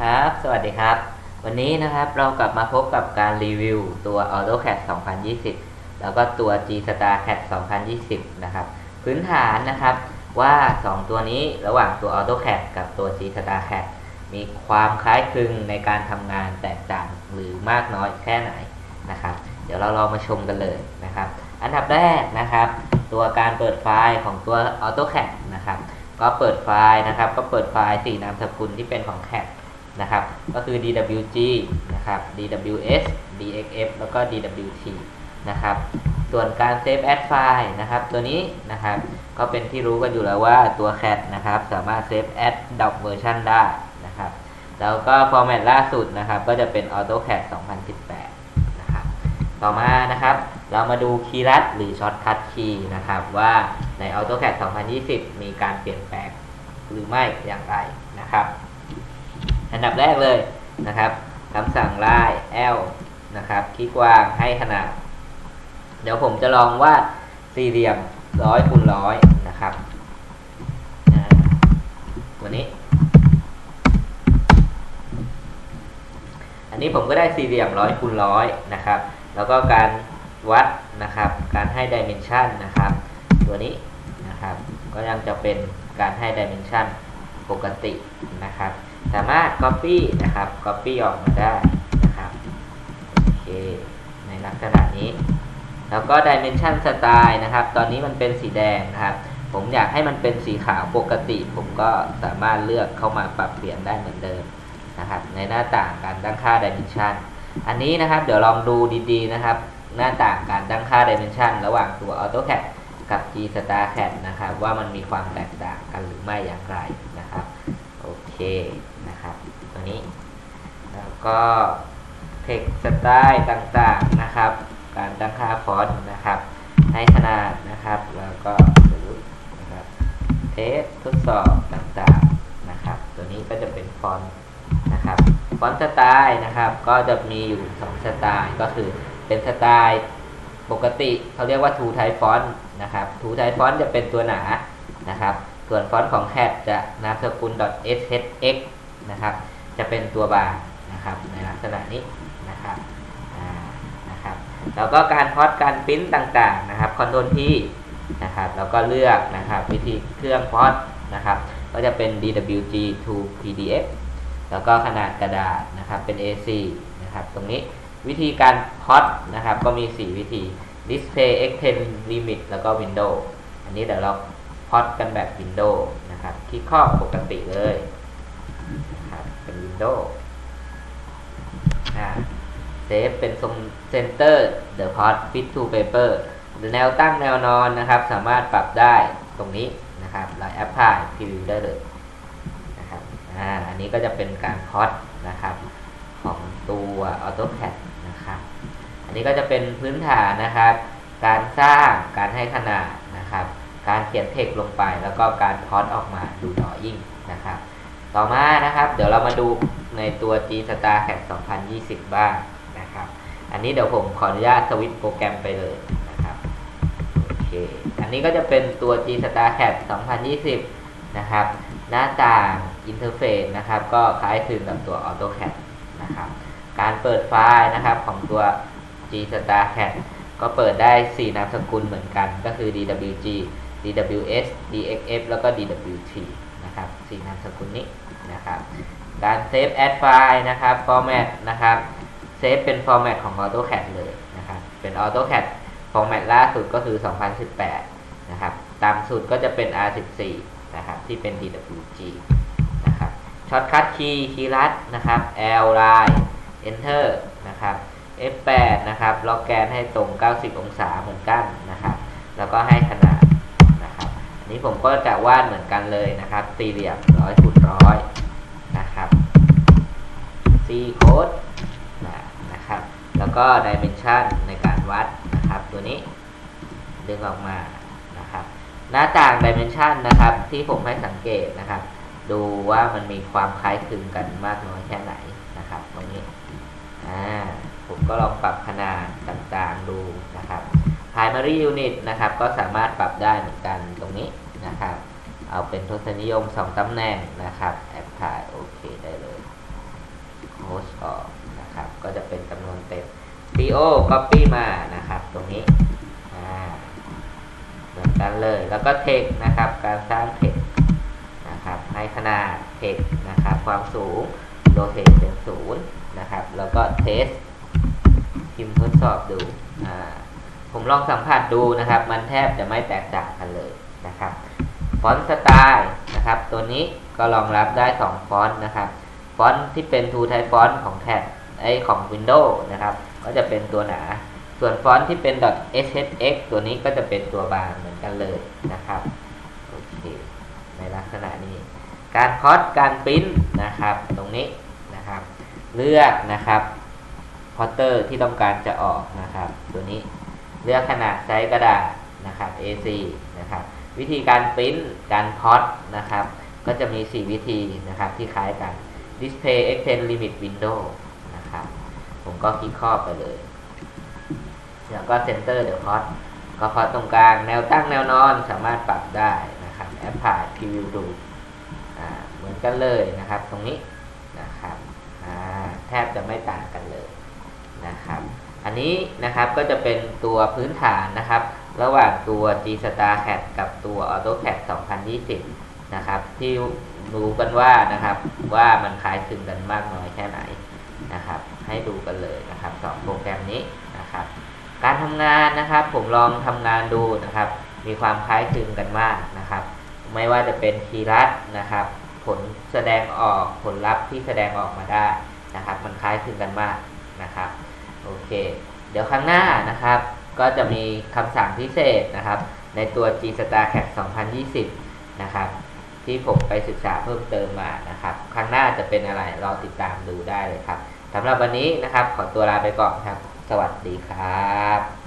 ครับ สวัสดีครับ วันนี้นะครับเรากลับมาพบกับการรีวิวตัว AutoCAD 2020 แล้วก็ตัว G-Star CAD 2020 นะครับ พื้นฐานนะครับว่า 2 ตัวนี้ระหว่างตัว AutoCAD กับตัว G-Star CAD มีความคล้ายคลึงในการทำงานแตกต่างหรือมากน้อยแค่ไหนนะครับ เดี๋ยวเราลองมาชมกันเลยนะครับ อันดับแรกนะครับ ตัวการเปิดไฟล์ของตัว AutoCAD นะครับ ก็เปิดไฟล์นะครับ ก็เปิดไฟล์4นามสกุลที่เป็นของ CAD นะครับ ก็คือ DWG นะครับ DWS DXF แล้วก็ DWT นะครับ ส่วนการ Save as File นะครับ ตัวนี้นะครับ ก็เป็นที่รู้กันอยู่แล้วว่าตัว CAD นะครับ สามารถ Save as Doc Version ได้นะครับ แล้วก็ Format ล่าสุดนะครับ ก็จะเป็น AutoCAD 2018 นะครับ ต่อมานะครับ เรามาดูคีย์ลัดหรือ Shortcut Key นะครับ ว่าใน AutoCAD 2020 มีการเปลี่ยนแปลงหรือไม่อย่างไรนะครับ อันดับแรกเลยนะครับคำสั่งไล่ L นะครับคลิกวางให้ขนาด เดี๋ยวผมจะลองวาดสี่เหลี่ยมร้อยคูณร้อยนะครับอ่าวันนี้ อันนี้ผมก็ได้สี่เหลี่ยมร้อยคูณร้อยนะครับ แล้วก็การวัดนะครับ การให้ดิเมนชันนะครับ ตัวนี้นะครับ ก็ยังจะเป็นการให้ดิเมนชันปกตินะครับสามารถ Copy นะครับ Copy ออกมาได้นะครับโอเคในลักษณะนี้ แล้วก็ Dimension Style นะครับ ตอนนี้มันเป็นสีแดงนะครับ ผมอยากให้มันเป็นสีขาวปกติ ผมก็สามารถเลือกเข้ามาปรับเปลี่ยนได้เหมือนเดิมนะครับ ในหน้าต่างการตั้งค่า Dimension อันนี้นะครับเดี๋ยวลองดูดีๆนะครับ หน้าต่างการตั้งค่า Dimension ระหว่างตัว AutoCAD กับ G-Star CAD นะครับ ว่ามันมีความแตกต่างกันหรือไม่อย่างไรนะครับ โอเคนะครับ ตัวนี้ แล้วก็เทคสไตล์ต่างๆนะครับ การตั้งค่าฟอนต์นะครับให้ขนาดนะครับ แล้วก็รูปนะครับ เทสทดสอบต่างๆนะครับ ตัวนี้ก็จะเป็นฟอนต์นะครับฟอนต์สไตล์นะครับก็จะมีอยู่2สไตล์ก็คือเป็นสไตล์ปกติเขาเรียกว่า two type font นะครับ two type font จะเป็นตัวหนานะครับ ส่วนฟอนต์ของ CAD จะนามสกุล .shx นะครับ จะเป็นตัวบางนะครับในลักษณะนี้นะครับนะครับ แล้วก็การพอดการปริ้นต่างๆนะครับคอนโทรลที่นะครับแล้วก็เลือกนะครับวิธีเครื่องพอดนะครับก็จะเป็น DWG to PDF แล้วก็ขนาดกระดาษนะครับเป็น A4 นะครับตรงนี้วิธีการพอดนะครับก็มี 4 วิธี Display Extend Limit แล้วก็ Window อันนี้เดี๋ยวเรา พอดกันแบบ Window นะครับคลิกข้อปกติเลยนะครับเป็น Window อ่าเซฟเป็นทรง Center the Pot Fit to Paper หรือแนวตั้งแนวนอนนะครับ สามารถปรับได้ตรงนี้นะครับแล้ว Apply Preview ได้เลยนะครับอ่าอันนี้ก็จะเป็นการพอดนะครับของตัว AutoCAD นะครับ อันนี้ก็จะเป็นพื้นฐานนะครับ การสร้างการให้ขนาด การเขียนเทคลงไป แล้วก็การพอดออกมาดูหน่อยิ่งนะครับ ต่อมานะครับ เดี๋ยวเรามาดูในตัว G Star CAD 2020 บ้างนะครับ อันนี้เดี๋ยวผมขออนุญาตสวิตโปรแกรมไปเลยนะครับโอเคอันนี้ก็จะเป็นตัว G Star CAD 2020 นะครับ หน้าต่างอินเทอร์เฟซนะครับ ก็คล้ายคลึงกับตัว AutoCAD นะครับการเปิดไฟล์นะครับของตัว G Star CAD ก็เปิดได้ 4 นามสกุลเหมือนกัน ก็คือ DWG DWS DXF แล้วก็ DWT นะครับ4นามสกุลนี้นะครับการ Save as File นะครับ Format นะครับเซฟเป็น Format ของ AutoCAD เลยนะครับเป็น AutoCAD Format ล่าสุดก็คือ 2018 นะครับตามสุดก็จะเป็น R14 นะครับที่เป็น DWG นะครับ Shortcut Key คีย์ลัดนะครับ L line Enter นะครับ F8 นะครับล็อกแกนให้ตรง 90 องศาเหมือนกันนะครับ แล้วก็ให้ขนาด นี้ผมก็จะวาดเหมือนกันเลยนะครับ สี่เหลี่ยมร้อยคูณร้อยนะครับ C code นะครับ แล้วก็ dimension ในการวัดนะครับ ตัวนี้ดึงออกมานะครับ หน้าต่าง dimension นะครับ ที่ผมให้สังเกตนะครับ ดูว่ามันมีความคล้ายคลึงกันมากน้อยแค่ไหนนะครับ ตรงนี้อ่าผมก็ลองปรับขนาดต่างๆดูนะครับ primary unit นะครับ ก็สามารถปรับได้เหมือนกันตรงนี้นะครับ เอาเป็นทศนิยม 2ตำแหน่งนะครับแอปพลายโอเคได้เลย host ออกนะครับ ก็จะเป็นจำนวนเต็ม co copy มานะครับ ตรงนี้เหมือนกันเลย แล้วก็ text นะครับ การสร้าง text นะครับ ให้ขนาด text นะครับ ความสูง rotate เป็นศูนย์นะครับ แล้วก็ test พิมพ์ทดสอบดูอ่า ผมลองสัมผัสดูนะครับ มันแทบจะไม่แตกต่างกันเลยนะครับ ฟอนต์สไตล์นะครับ ตัวนี้ก็รองรับได้ 2 ฟอนต์นะครับ ฟอนต์ที่เป็น Two Type Font ของแท็บไอของ Windows นะครับ ก็จะเป็นตัวหนา ส่วนฟอนต์ที่เป็น .shx ตัวนี้ก็จะเป็นตัวบางเหมือนกันเลยนะครับโอเคในลักษณะนี้ การคอสการปริ้นนะครับ ตรงนี้นะครับ เลือกนะครับพอตเตอร์ที่ต้องการจะออกนะครับ ตัวนี้ เลือกขนาดไซส์กระดาษนะครับ A4 นะครับ วิธีการปริ้นการพอตนะครับ ก็จะมี 4 วิธีนะครับที่คล้ายกัน Display Extend Limit Window นะครับ ผมก็คลิกครอบไปเลย แล้วก็ Center the Pot ก็พอตรงกลางแนวตั้งแนวนอนสามารถปรับได้นะครับ Apply Preview ดูเหมือนกันเลยนะครับ ตรงนี้นะครับแทบจะไม่ต่างกันเลย อันนี้นะครับก็จะเป็นตัวพื้นฐานนะครับ ระหว่างตัว G Star CAD กับตัว AutoCAD 2020 นะครับ ที่รู้กันว่านะครับว่ามันคล้ายคลึงกันมากน้อยแค่ไหนนะครับ ให้ดูกันเลยนะครับสองโปรแกรมนี้นะครับ การทำงานนะครับผมลองทำงานดูนะครับ มีความคล้ายคลึงกันมากนะครับ ไม่ว่าจะเป็นคีย์ลัดนะครับ ผลแสดงออกผลลัพธ์ที่แสดงออกมาได้นะครับ มันคล้ายคลึงกันมากนะครับ โอเค เดี๋ยวครั้งหน้านะครับ ก็จะมีคำสั่งพิเศษนะครับ ในตัว G Star Cat 2020 นะครับ ที่ผมไปศึกษาเพิ่มเติมมานะครับ ครั้งหน้าจะเป็นอะไรรอติดตามดูได้เลยครับสำหรับวันนี้นะครับ ขอตัวลาไปก่อนครับ สวัสดีครับ